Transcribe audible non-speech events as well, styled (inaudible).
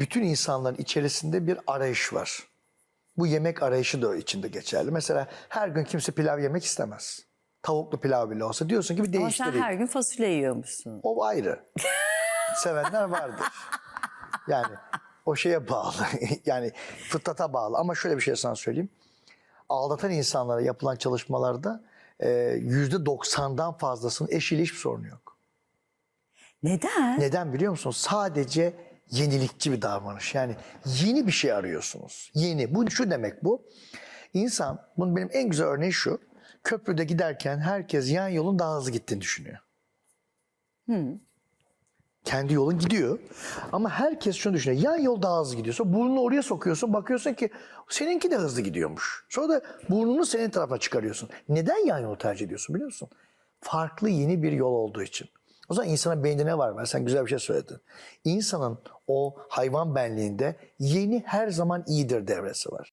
bütün insanların içerisinde bir arayış var. Bu yemek arayışı da içinde geçerli. Mesela her gün kimse pilav yemek istemez. Tavuklu pilav bile olsa diyorsun ki bir Ama sen değiştireyim. her gün fasulye yiyormuşsun. O ayrı. Sevenler vardır. Yani o şeye bağlı. (laughs) yani fıtrata bağlı. Ama şöyle bir şey sana söyleyeyim. Aldatan insanlara yapılan çalışmalarda e, yüzde doksandan fazlasının eşiyle hiçbir sorunu yok. Neden? Neden biliyor musun? Sadece yenilikçi bir davranış. Yani yeni bir şey arıyorsunuz. Yeni. Bu şu demek bu. İnsan, bunun benim en güzel örneği şu. Köprüde giderken herkes yan yolun daha hızlı gittiğini düşünüyor. Kendi yolun gidiyor. Ama herkes şunu düşünüyor. Yan yol daha hızlı gidiyorsa burnunu oraya sokuyorsun. Bakıyorsun ki seninki de hızlı gidiyormuş. Sonra da burnunu senin tarafına çıkarıyorsun. Neden yan yolu tercih ediyorsun biliyor musun? Farklı yeni bir yol olduğu için. O zaman insana beynine var. Ben sen güzel bir şey söyledin. İnsanın o hayvan benliğinde yeni her zaman iyidir devresi var.